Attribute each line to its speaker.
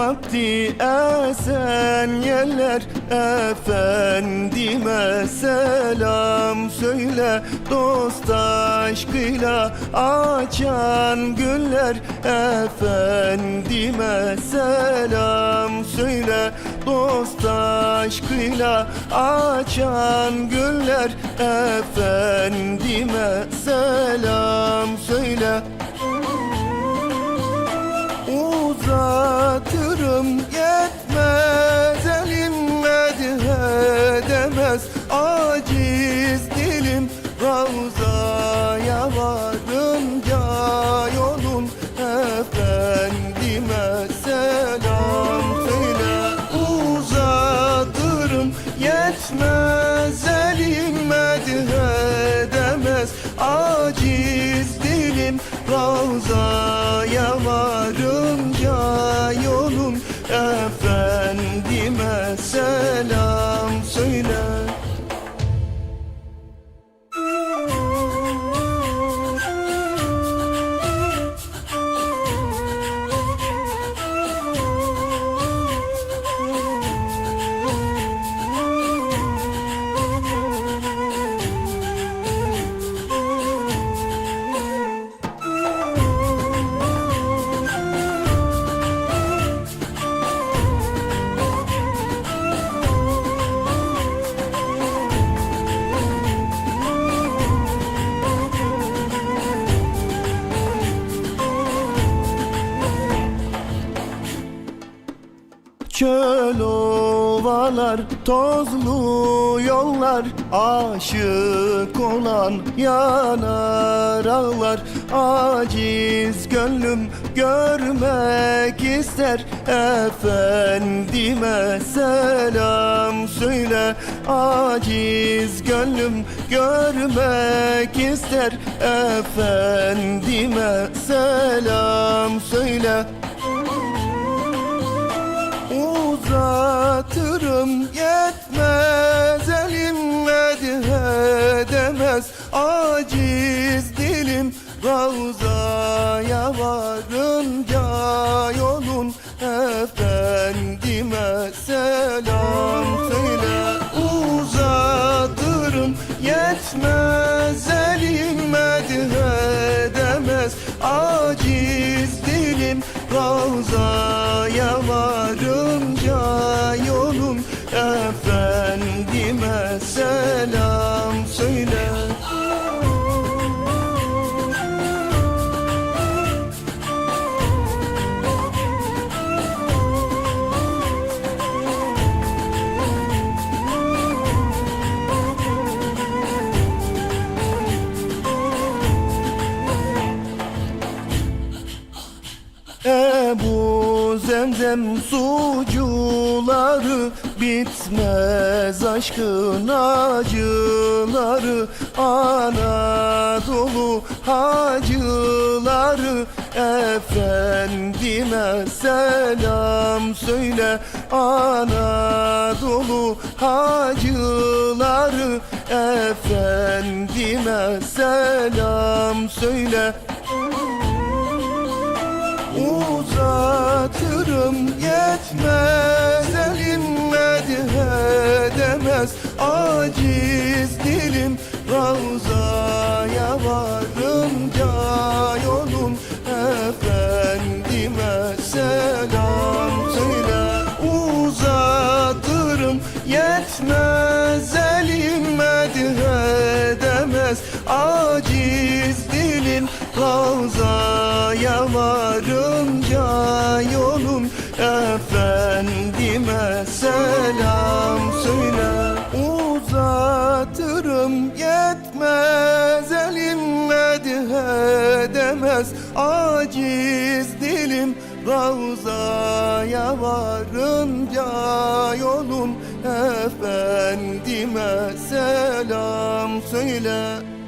Speaker 1: vakti esen yeller Efendime selam söyle. Dost aşkıyla açan güller Efendime selam söyle. Dost aşkıyla açan güller Efendime selam söyle edemez Aciz dilim Ravzaya varınca yolum Efendime selam Çöl ovalar, tozlu yollar Aşık olan yanar ağlar. Aciz gönlüm görmek ister Efendime selam söyle. Aciz gönlüm görmek ister Efendime selam söyle Uzatırım yetmez elim edemez Aciz dilim Ravzaya varınca yolun Efendime selam söyle. Uzatırım yetmez elim edemez Aciz dilim Ravzaya varınca selam Zemzem sucuları Bitmez aşkın acıları. Anadolu hacıları Efendime selam söyle. Anadolu hacıları Efendime selam söyle Uzatırım yetmez elim medh edemez Aciz dilim Ravzaya Ravzaya varınca yolum Efendime selam söyle. Uzatırım yetmez elim medh edemez Aciz dilim Ravzaya varınca yolum Efendime selam söyle